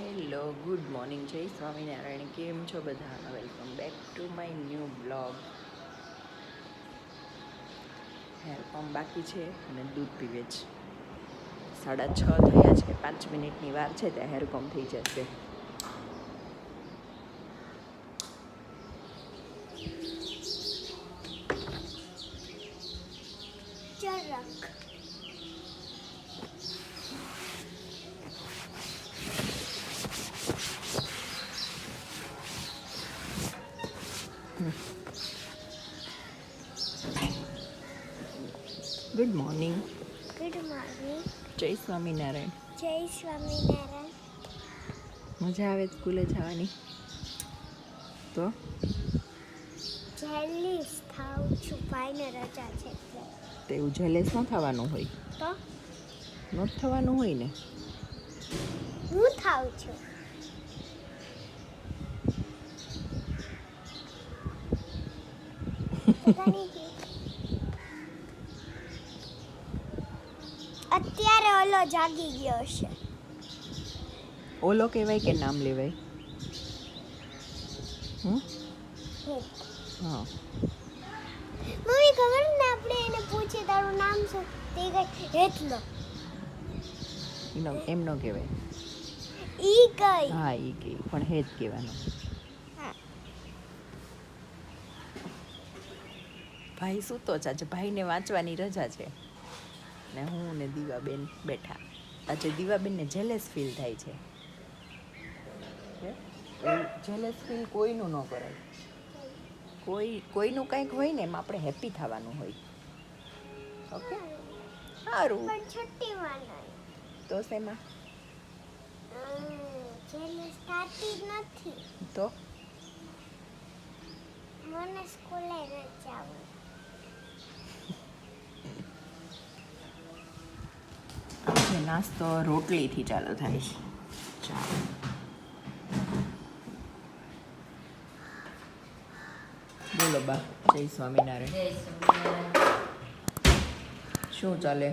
Hello, good morning. જય સ્વામિનારાયણ. કેમ છો બધા welcome back to my new blog. Hair બાકી છે અને દૂધ પીવે છે. સાડા છ થયા છે, પાંચ મિનિટની વાર છે ત્યાં હેર થઈ જશે. ગુડ મોર્નિંગ ગુડ મોર્નિંગ જય સ્વામિનારાયણ. જય સ્વામિનારાયણ. મજા આવે સ્કૂલે જવાની? તો? જેલીસ થાઉં છું. ભાઈને રજા છે એટલે. તેવું જેલેસ ન થવાનું હોય? તો? ન થવાનું હોય ને? હું થાઉં છું? પતા નહીં કે. અત્યારે ઓલો જાગી ગયો છે. ઓલો કહેવાય કે નામ લેવાય? હું. મમ્મી ખબર ને આપણે એને પૂછીએ તારું નામ શું? તે કહે હેતલો એનો એમ નો કહેવાય. ઈ કઈ. હા એ કઈ પણ હે જ કહેવાનું. હા. ભાઈ સૂતો છે આજે. ભાઈને વાંચવાની રજા છે. ને હું ને દીવાબેન બેઠા. આજે દીવાબેનને જેલેસ ફીલ થાય છે. જેલેસ ફીલ કોઈનું ન કરાય. કોઈ કોઈનું કંઈક હોય ને એમાં આપણે હેપી થવાનું હોય. ઓકે સારું. તો શેમાં? નથી. તો? મને સ્કૂલે રજા હોય આજે નાસ્તો રોટલીથી ચાલુ થાય છે. ચાલો. બોલો બા જય સ્વામિનારાયણ. શું ચાલે?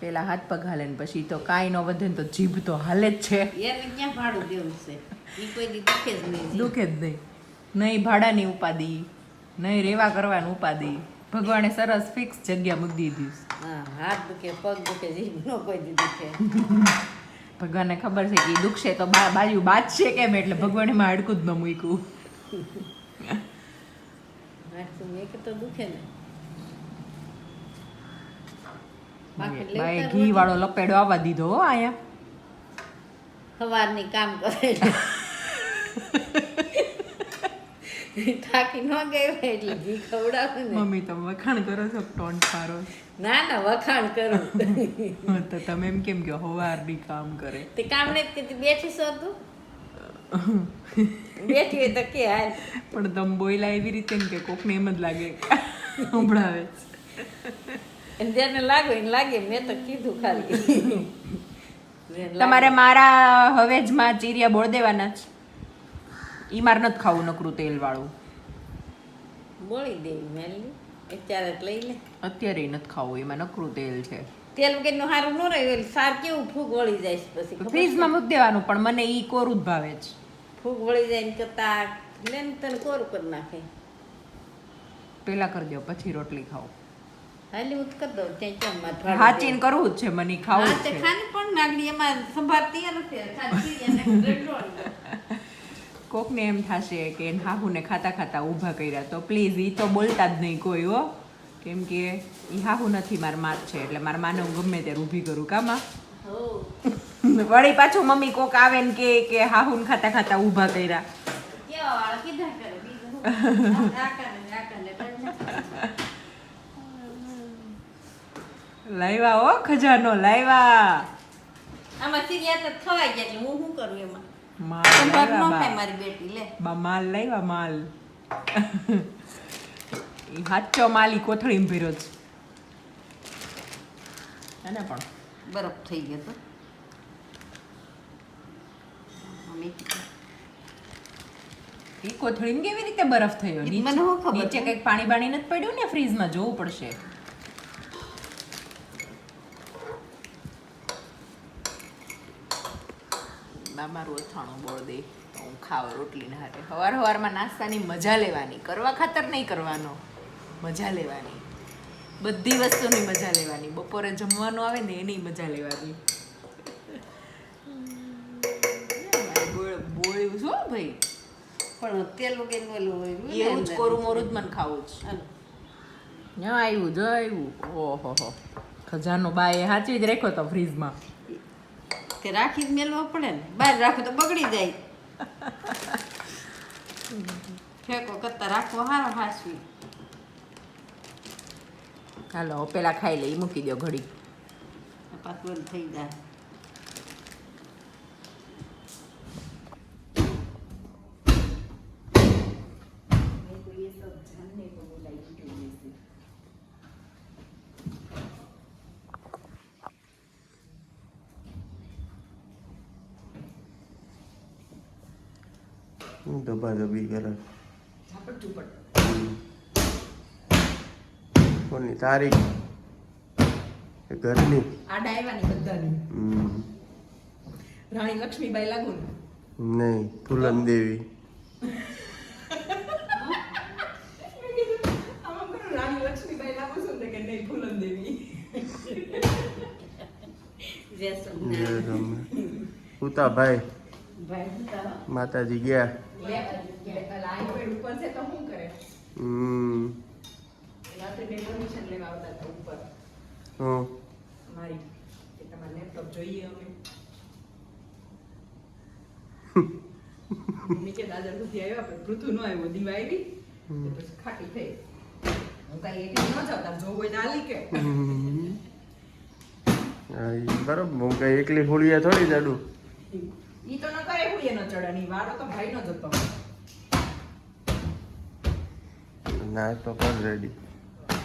પેલા હાથ પગ હાલે ને પછી તો કાંઈ ન વધે તો જીભ તો હાલે જ છે. એને ક્યાં ભાડું દેવું છે? એ કોઈ દી જ નહીં. દુખે જ નહીં. નહીં ભાડાની ઉપાધિ નહીં રેવા કરવાની ઉપાધિ. ભગવાને સરસ ફિક્સ જગ્યા મૂકી દીધી હા હાથ દુખે પગ દુખે જીભનો કોઈ દુખે. ભગવાનને ખબર છે કે દુખશે તો બાજુ બાજશે કેમ એટલે ભગવાને એમાં હાડકું જ ન મૂક્યું. મેં તો દુખે ને. બાકી ઘી વાળો લપેડો આવવા દીધો હો અહીંયા. સવારની કામ કરે થાકી ન ગઈ એટલે ઘી ખવડાવે ને. મમ્મી તમે વખાણ કરો છો ટોન્ટ મારો ના ના વખાણ કરો. તો તમે એમ કેમ કે હવારની કામ કરે. તે કામ નહીં કે બેઠી છો તું? બેઠી હોય તો કે હાલ. પણ તમે બોયલા એવી રીતે ને કે કોકને એમ જ લાગે સંભળાવે. છે. અને જેને લાગે એને લાગે મેં તો કીધું ખાલી. તમારે હવે મારા હવેજમાં ચીરિયા બોળ દેવાના જ. ઈ માર નથી ખાવું નકરું તેલ વાળું બોળી દેવી મેલી. અત્યારે લઈ લે. અત્યારે નથી ખાવું એમાં નકરું તેલ છે. તેલ વગરનું સારું ન રહ્યું સાર કેવું ફૂગ વળી જાય પછી? ફ્રીજમાં મૂકી દેવાનું પણ મને ઈ કોરું જ ભાવે છે. ફૂગ વળી જાય ને કરતા લે ને તને કોરું કરી નાખે. પેલા કરી દો પછી રોટલી ખાઓ હાલી હું કરી દઉં ત્યાં કેમ મારે હાચીન કરવું જ છે મને ખાવું છે. ખાની પણ નાગડી એમાં સંભાળતી નથી ખાતી એને. કોકને એમ થશે કે એને હાહુને ખાતા ખાતા ઊભા કર્યા. તો પ્લીઝ એ તો બોલતા જ નહીં કોઈ હો. કેમ કે ઈ હાહુ નથી માર માત છે એટલે મારા માને હું ગમે ત્યારે ઊભી કરું. કામાં? વળી પાછું મમ્મી કોક આવે ને કે કે હાહુને ખાતા ખાતા ઊભા કર્યા. લાવ્યા ઓ ખજાનો લાવ્યા આમાં સીરિયા તો થવાઈ ગયા હું શું કરું એમાં? માલ લાવ્યા. મારી બેટી લે. બા માલ લાવ્યા માલ. ઈ હાચો માલ ઈ કોથળીમાં ભર્યો છે. એને પણ. બરફ થઈ ગયો તો. એ ઈ કોથળીમાં કેવી રીતે બરફ થયો? નીચે? કંઈક પાણી બાણી નથી પડ્યું ને? ફ્રીજમાં જોવું પડશે. બા મારું અથાણું બોળ દે હું ખાવ રોટલીને હારે સવાર સવારમાં નાસ્તાની મજા લેવાની કરવા ખાતર નહીં કરવાનો મજા લેવાની. બધી વસ્તુની મજા લેવાની. બપોરે જમવાનું આવે ને એની મજા લેવાની. બોળ- બોળ્યું છો ભાઈ. પણ તેલું કે ઓલું હોય એવું જ કોરું મોરું જ મને ખાવું જ. ન આવ્યું જો આવ્યું. ઓહો હો. ખજાનો બા એ સાચવી જ રાખ્યો તો ફ્રીજમાં તે રાખી જ મેલવો પડે ને. બહાર રાખો તો બગડી જાય. ફેંકો કરતા રાખવો હારો હાસવી. હાલો પેલા ખાઈ લઈ મૂકી દો ઘડી પાછું થઈ જાય. હું દબાદબી કરે ઝાપટ કોની તારીખ? ઘરની. આડા આવ્યા બધાની. રાણી લક્ષ્મીબાઈ લાગુ નહીં ફૂલન દેવી. આમાં કરું રાણી લક્ષ્મીબાઈ લાગુ છું ને કે નહીં ફૂલન દેવી. જય જય સોમનાથ. રામ. ઉતા ભાઈ ભાઈ માતાજી ગયા. લે પેલા આઈ પેડ ઉપર છે તો શું કરે? હમ. રાત્રે બે લેવા આવતા હતા ઉપર. હં. મારી કે તમારે લેપટોપ જોઈએ અમે. નીચે દાદર સુધી આવ્યા પણ પૃથુ નો આવ્યો દીવા આવી. પછી ખાટી થઈ. હું કાંઈ એકલી ન જાઉં તાર જોવું કે. બરોબર હું કઈ એકલી હોળિયા થોડી જાડું? ઈ તો ન કરે હુંય ન ચડે વારો તો ભાઈ નો જતો ના તો કર રેડી?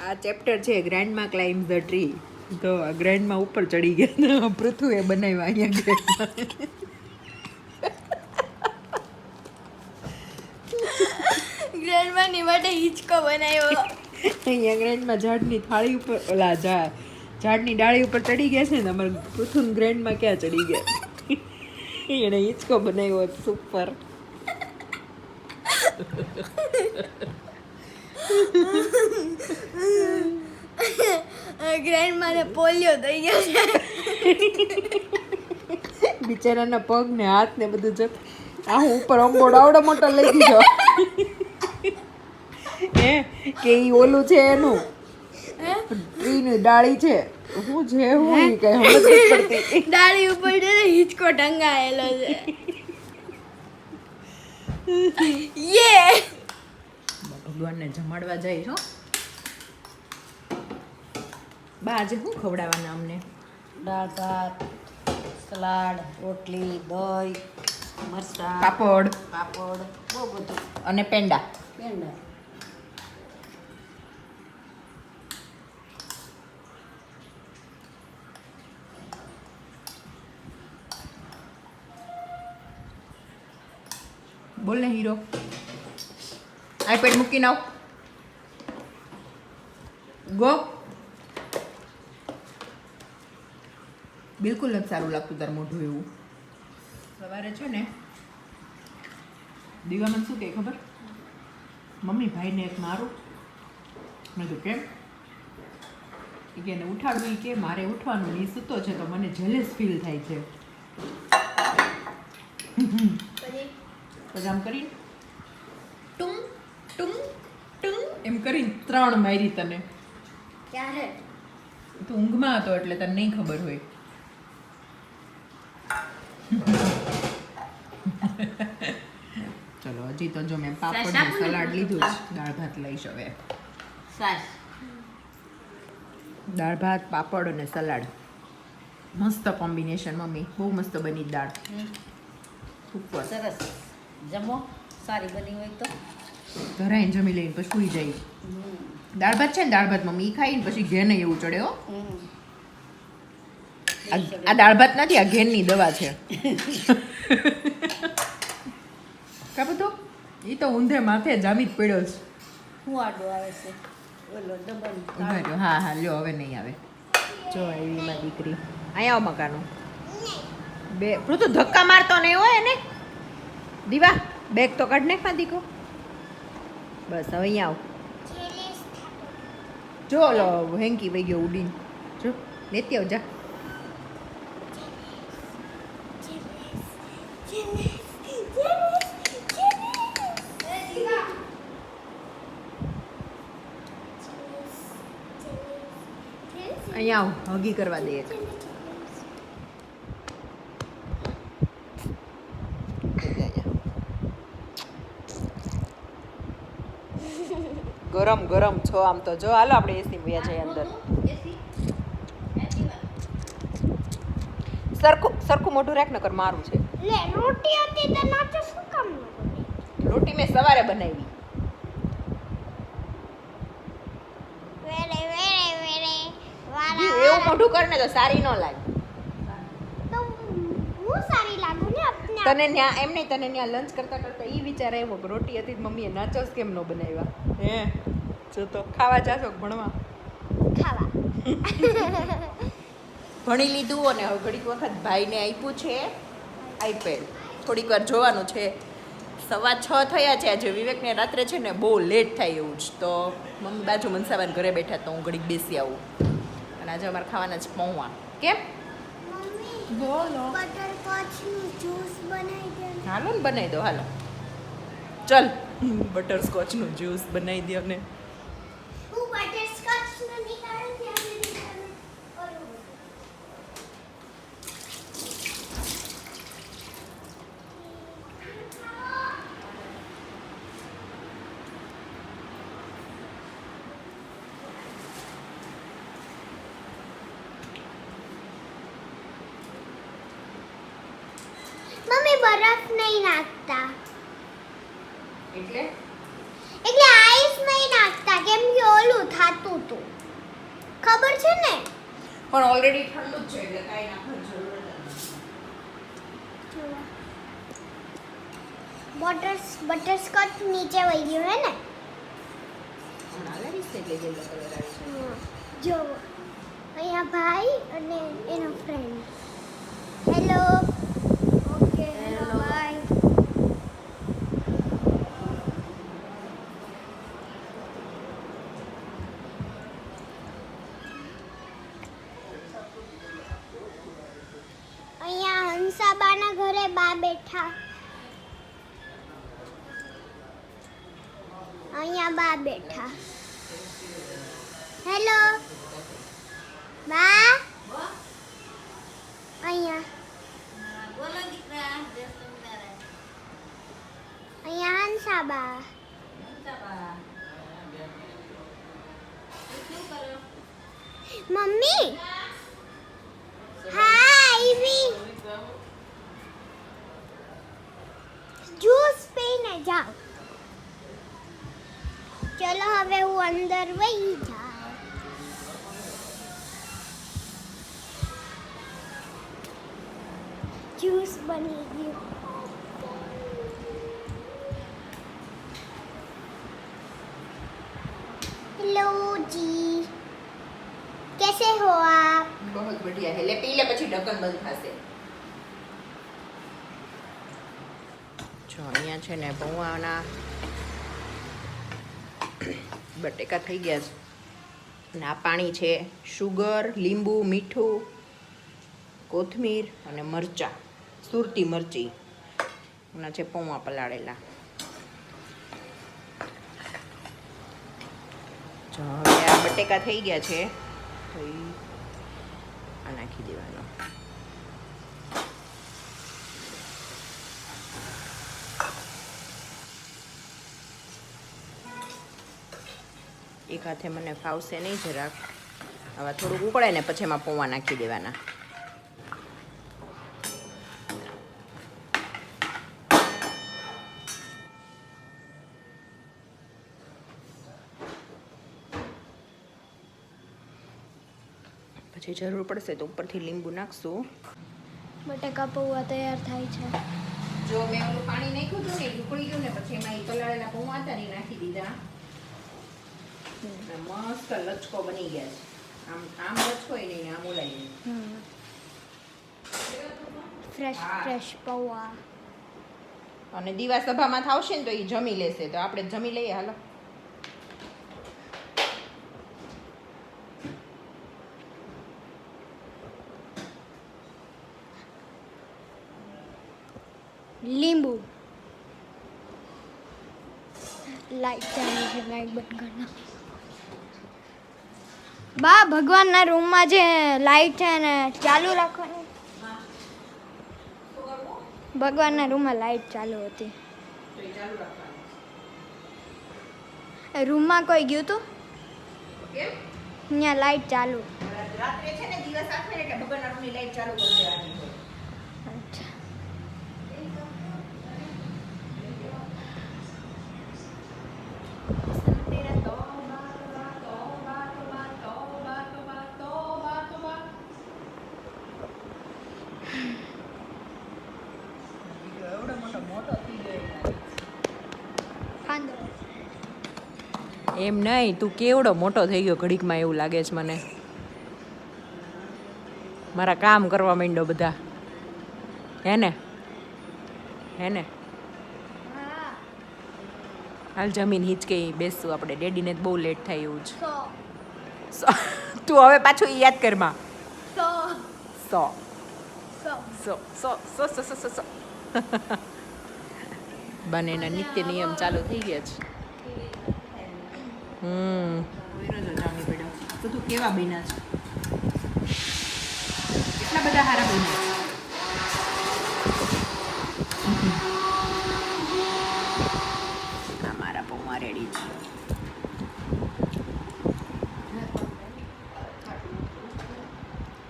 આ ચેપ્ટર છે ગ્રાન્ડમાં ક્લાઇમ્બ ધ ટ્રી તો આ ઉપર ચડી ગયા. પૃથ્વીએ બનાવ્યા અહીંયા ગ્રાન્ડમાં ગ્રેન્ડમાની માટે હિંચકો બનાવ્યો. અહીંયા ગ્રેન્ડમાં ઝાડની થાળી ઉપર ઓલા ઝાડ ઝાડની ડાળી ઉપર ચડી ગયા છે ને અમારે પૃથુન ગ્રેન્ડમાં ક્યાં ચડી ગયા? એણે હિંચકો બનાવ્યો સુપર ગ્રેન્ડમાને પોલિયો થઈ ગયો છે બિચારાના પગ ને હાથ ને બધું જ આ હું ઉપર અંબોડ આવડો મોટો લઈ દીધો હે કે ઈ ઓલું છે એનું ટ્રીની ડાળી છે હું ઉપર છે ને હિંચકો ટંગાયેલો છે. યે! ભગવાનને જમાડવા જાય છો બા આજે શું ખવડાવવાના અમને? દાળ ભાત સલાડ રોટલી દહીં મરચાં પાપડ. પાપડ બહુ બધું. અને પેંડા. પેંડા. બોલ ને હીરો. આઈપેડ મૂકીને આવ ગો. બિલકુલ નથી સારું લાગતું તાર મોઢું એવું. સવારે છે ને, દીવામાં શું કહે ખબર? મમ્મી ભાઈને એક મારું. મેં તો કેમ? કે એને ઉઠાડવું કે, મારે ઉઠવાનું નહીં સૂતો છે તો મને જેલેસ ફીલ થાય છે. પછી આમ કરીને. ટુંગ ટુંગ ટુંગ. એમ કરીને ત્રણ મારી તને. ક્યારે? તું ઊંઘમાં હતો એટલે તને નહીં ખબર હોય. ચલો હજી તો જો મેં પાપડ. સલાડ લીધું જ. દાળ ભાત લઈશ હવે. દાળ ભાત પાપડ અને સલાડ. મસ્ત કોમ્બિનેશન મમ્મી. બહુ મસ્ત બની દાળ. ઉપર સરસ. જમો. સારી બની હોય તો. ધરાઈને જમી લઈને પછી સુઈ જાય દાળ ભાત છે ને દાળ ભાત મમ્મી ખાઈને પછી ઘેર નહીં એવું ચડે હો. આ દાળ ભાત નથી આ ઘેરની દવા છે. કા બધું એ તો ઊંધે માથે જામી જ પડ્યો છે. શું આડો આવે છે. ઓલો ડબલ હા હા લ્યો હવે નહીં આવે. જો એવી દીકરી. અહીંયા આવો મકાનો. બે તો ધક્કા મારતો નહીં હોય ને દીવા બેગ તો કાઢ નાખમાં દીકો બસ, હવે અહીંયા આવ. જો લો હેંકી વહી ગયો ઉડીને. જો, લેતી આવજા. અહીંયા આવ, હગી કરવા દે ગરમ ગરમ છો આમ તો જો હાલો આપણે એસી ભૈયા જઈએ અંદર. સરખું સરખું મોઢું રાખ નકર મારું છે. લે રોટી હતી તો નાચો શું કામ રોટી મેં સવારે બનાવી. વેરે વેરે વેરે વાલા. એવું મોઢું કર ને તો સારી ન લાગે. તો હું સારી લાગુ ને તને ન્યા એમ નહીં તને ન્યા લંચ કરતા કરતા એ વિચાર આવ્યો કે રોટી હતી મમ્મીએ નાચોસ કેમ ન બનાવ્યા? હે જો તો ખાવા જાશો ભણવા? ખાવા. ભણી લીધું અને હવે ઘડીક વખત ભાઈને આપ્યું છે આઈપેડ થોડીક વાર જોવાનું છે. સવા છ થયા છે આજે વિવેકને રાત્રે છે ને બહુ લેટ થાય એવું જ. તો મમ્મી બાજુ મનસાબાન ઘરે બેઠા તો હું ઘડીક બેસી આવું. અને આજે અમારે ખાવાના છે પૌવા. કેમ? બોલો. જ્યુસ બનાવી દે ને. હાલો ને બનાવી દો હાલો. ચલ. બટરસ્કોચનું જ્યુસ બનાવી દે ને હું બટરસ્કોચનું નીકાળું ત્યાં સુધી તમે ઓલું. મમ્મી બરફ નહીં નાખતા એટલે એટલે આઈસ નહીં નાખતા કેમ કે ઓલું થાતું હતું ખબર છે ને પણ ઓલરેડી ઠંડુ જ છે એટલે કાંઈ નાખવાની જરૂર નથી. બટર બટરસ્કોચ નીચે વહી ગયું હે ને. જો અહીંયા ભાઈ અને એનો ફ્રેન્ડ હેલો બા મમ્મી હા આવી જ્યુસ પીને જાઓ. ચલો, હવે હું અંદર વહી જાઉં. જ્યુસ બની ગયું. हेलो जी कैसे हो आप બહુ જ બઢિયા હે લે પી લે પછી ઢક્કન બંધ થશે જો અહીંયા છે ને પૌવાના બટેકા થઈ ગયા છે અને આ પાણી છે શુગર લીંબુ મીઠું કોથમીર અને મરચાં સુરતી મરચી એના છે પૌવા પલાળેલા જો હવે આ બટેકા થઈ ગયા છે, તો આ નાખી દેવાનો. એક હાથે મને ફાવશે નહીં જરાક. હવે થોડુંક ઉકળે ને પછી એમાં પૌવા નાખી દેવાના. પછી જરૂર પડશે તો ઉપરથી લીંબુ નાખશું. બટાકા પૌવા તૈયાર થાય છે. જો મેં ઓલું પાણી નાખ્યું હતું ને ઉકળી ગયું ને પછી એમાં એ પલાળેલા પૌવા હતા ને નાખી દીધા. મસ્ત લચકો બની ગયા છે. આમ આમ લચકો નહીં ને આમ ઓલાઈ ફ્રેશ ફ્રેશ પૌવા. અને દીવા સભામાં થાવશે ને તો એ જમી લેશે. તો આપણે જમી લઈએ હાલો. લીંબુ. લાઈટ ચાલુ છે લાઈટ બંધ કરના બા ભગવાનના રૂમમાં જે લાઈટ છે ને ચાલુ રાખવાની. ભગવાનના રૂમમાં લાઈટ ચાલુ હતી. રૂમમાં કોઈ ગયું હતું અહીંયા ત્યાં લાઈટ ચાલુ. રાત્રે છે ને દિવસ આખો એટલે ભગવાનના રૂમની લાઈટ ચાલુ કરી દેવાની એમ નહીં તું કેવડો મોટો થઈ ગયો ઘડીકમાં એવું લાગે છે મને. મારા કામ કરવા માંડો બધા. હે ને? હે ને? હાલ જમીન હિંચકે બેસશું આપણે ડેડીને બહુ લેટ થાય એવું છે તું હવે પાછું યાદ કરમાં સો. સો. સો. સો. સો. સો સો બંનેના નિત્ય નિયમ ચાલુ થઈ ગયા છે. હમ. તો તું કેવા બન્યા છે? કેટલા બધા હારા બન્યા આ મારા પૌવા રેડી છે.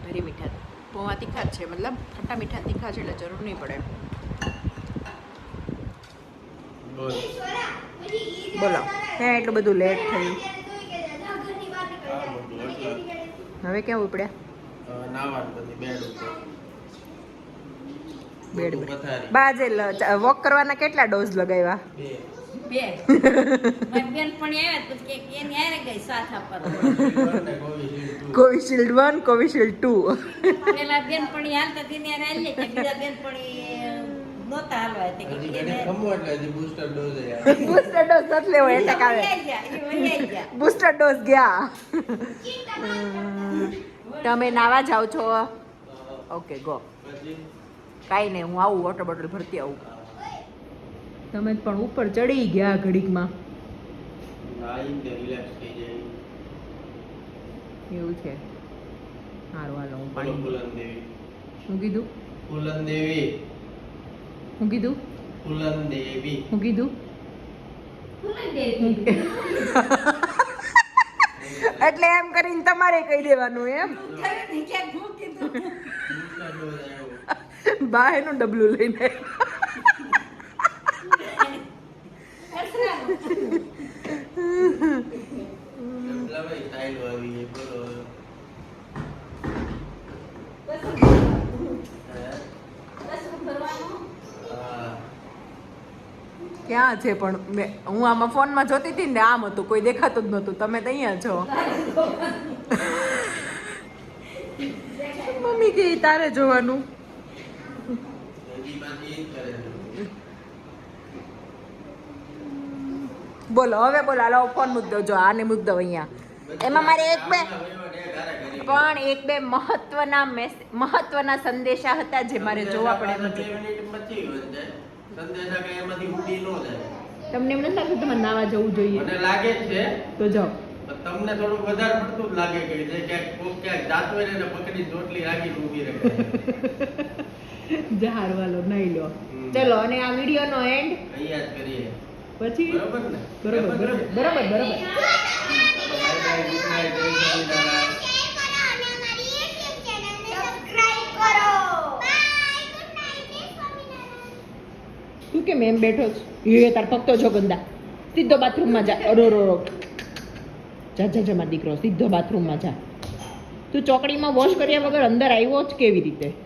ભરી મીઠા. પૌવા તીખા છે મતલબ ખટ્ટા મીઠા તીખા છે એટલે જરૂર નહીં પડે. બોલ. ત્યાં એટલું બધું લેટ થયું. હવે કેવું ઉપડ્યા? બાજે વોક કરવાના કેટલા ડોઝ લગાવ્યા? Covishield one Covishield two. પેલા બેનપણી હાલતા નહોતા હાલવા તે કે એને ઘડી એટલે હજી booster dose બૂસ્ટર ડોઝ નથી લેવો આવે એ ગયા. બૂસ્ટર ડોઝ ગયા. તમે નાવા જાઓ છો? ઓકે ગો કાંઈ નહીં હું આવું વોટર બોટલ ભરતી આવું. તમે પણ ઉપર ચડી ગયા ઘડીકમાં. એવું છે. સારું હાલો હું પાણી હું કીધું? ફૂલન દેવી હું કીધું પૂનમ હું કીધું એટલે એમ કરીને તમારે કહી દેવાનું એમ? બા એનું ડબલું લઈને. આવી ક્યાં છે પણ હું આમાં ફોનમાં જોતી હતી ને આમ હતું, કોઈ દેખાતું જ નહોતું તમે તો અહીંયા છો મમ્મી કે તારે જોવાનું. બોલો, હવે બોલો, હાલો ફોન મુદ્દો જો, આને મુદ્દો અહીંયા એમાં મારે એક બે. પણ એક બે મહત્વના મહત્વના સંદેશા હતા જે મારે જોવા પડે સંદેશા કે એમાંથી ઉડી ન જાય. તમને એમ નથી લાગતું તમારે નાવા જવું જોઈએ? મને લાગે જ છે. તો જાઓ. તમને થોડું વધારે પડતું જ લાગે કે જે ક્યાંક કોક ક્યાંક જાતું હોય ને પકડી ચોટલી રાખીને ઊભી રહે. જહાર વાલો નહીં લો. ચલો અને આ વિડીયોનો એન્ડ અહીંયા જ કરીએ. પછી? બરોબર ને? બરોબર બરોબર બરોબર બરોબર. બાય બાય ગુડ નાઇટ જય તું કેમ એમ બેઠો છે? એ તાર ફક્ત જો ગંદા સીધો બાથરૂમમાં જા. અરો રો જા જા જમા દીકરો, સીધો બાથરૂમમાં જા. તું ચોકડીમાં વોશ કર્યા વગર અંદર આવ્યો જ કેવી રીતે?